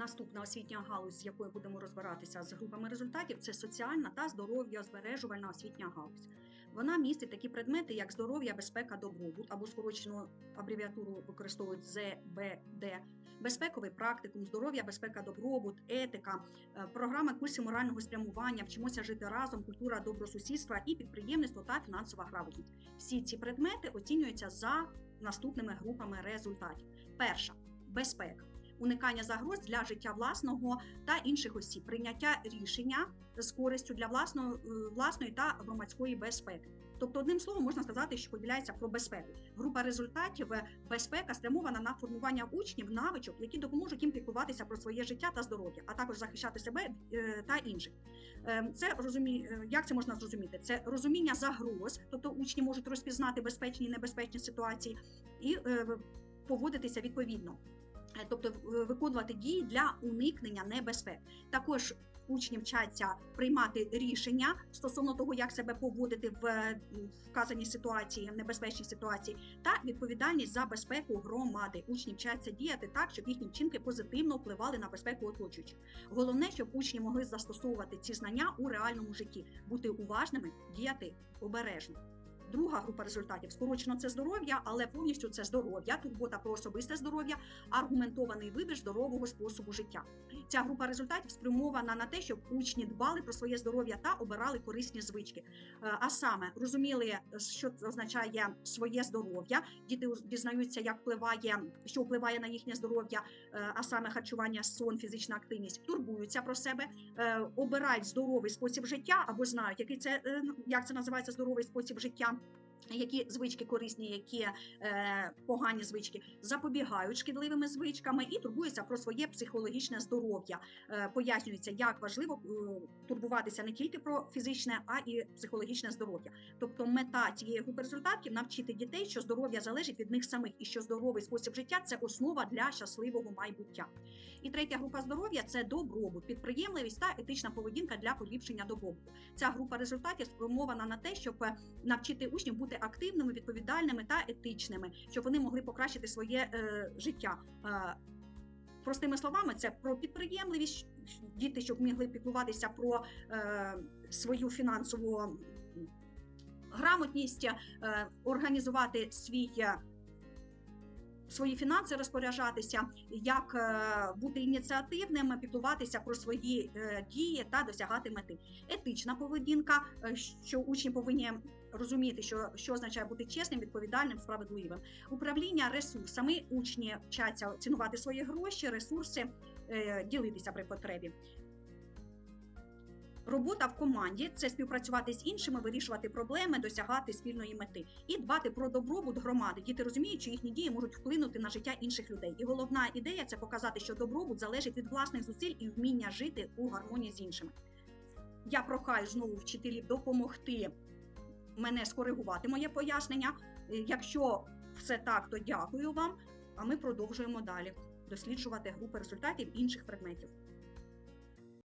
Наступна освітня галузь, з якою будемо розбиратися з групами результатів, це соціальна та здоров'я збережувальна освітня галузь. Вона містить такі предмети, як здоров'я, безпека, добробут або скорочену абревіатуру використовують ЗБД, безпековий практикум, здоров'я, безпека, добробут, етика, е, програма курсів морального спрямування, вчимося жити разом, культура добросусідства і підприємництво та фінансова грамотність. Всі ці предмети оцінюються за наступними групами результатів. Перша безпека. Уникання загроз для життя власного та інших осіб, прийняття рішення з користю для власної, е, власної та громадської безпеки. Тобто, одним словом, можна сказати, що поділяється про безпеку. Група результатів е, безпека спрямована на формування учнів навичок, які допоможуть їм піклуватися про своє життя та здоров'я, а також захищати себе е, та інших. Це розумі... як це можна зрозуміти? Це розуміння загроз, тобто учні можуть розпізнати безпечні і небезпечні ситуації і поводитися відповідно. Е, тобто виконувати дії для уникнення небезпек. Також учні вчаться приймати рішення стосовно того, як себе поводити в е, вказаній ситуації, в небезпечній ситуації, та відповідальність за безпеку громади. Учні вчаться діяти так, щоб їхні вчинки позитивно впливали на безпеку оточуючих. Головне, щоб учні могли застосовувати ці знання у реальному житті, бути уважними, діяти обережно. Друга група результатів скорочено це здоров'я, але повністю це здоров'я, турбота про особисте здоров'я, аргументований вибір здорового способу життя. Ця група результатів спрямована на те, щоб учні дбали про своє здоров'я та обирали корисні звички. Е, А саме розуміли, що це означає своє здоров'я. Діти дізнаються, як впливає, що впливає на їхнє здоров'я, е, а саме харчування, сон, фізична активність, турбуються про себе, е, обирають здоровий спосіб життя або знають, який це е, як це називається здоровий спосіб життя. Які звички корисні, які е, погані звички запобігають шкідливими звичками і турбуються про своє психологічне здоров'я. Е, пояснюється, як важливо е, турбуватися не тільки про фізичне, а і психологічне здоров'я. Тобто, мета цієї групи результатів навчити дітей, що здоров'я залежить від них самих, і що здоровий спосіб життя це основа для щасливого майбуття. І третя група здоров'я це добробут, підприємливість та етична поведінка для поліпшення добробуту. Ця група результатів спрямована на те, щоб е, навчити учнів бути активними, відповідальними та етичними, щоб вони могли покращити своє е, життя. Е, Простими словами, це про підприємливість, діти, щоб могли піклуватися про е, свою фінансову грамотність, е, організувати свій. е, Свої фінанси розпоряджатися, як е, бути ініціативним, піклуватися про свої е, дії та досягати мети. Етична поведінка, що учні повинні розуміти, що, що означає бути чесним, відповідальним, справедливим. Управління ресурсами учні вчаться цінувати свої гроші, ресурси, е, ділитися при потребі. Робота в команді це співпрацювати з іншими, вирішувати проблеми, досягати спільної мети і дбати про добробут громади. Діти розуміють, що їхні дії можуть вплинути на життя інших людей. І головна ідея це показати, що добробут залежить від власних зусиль і вміння жити у гармонії з іншими. Я прохаю знову вчителів допомогти мене скоригувати моє пояснення. Е, Якщо все так, то дякую вам. А ми продовжуємо далі досліджувати групи результатів інших предметів.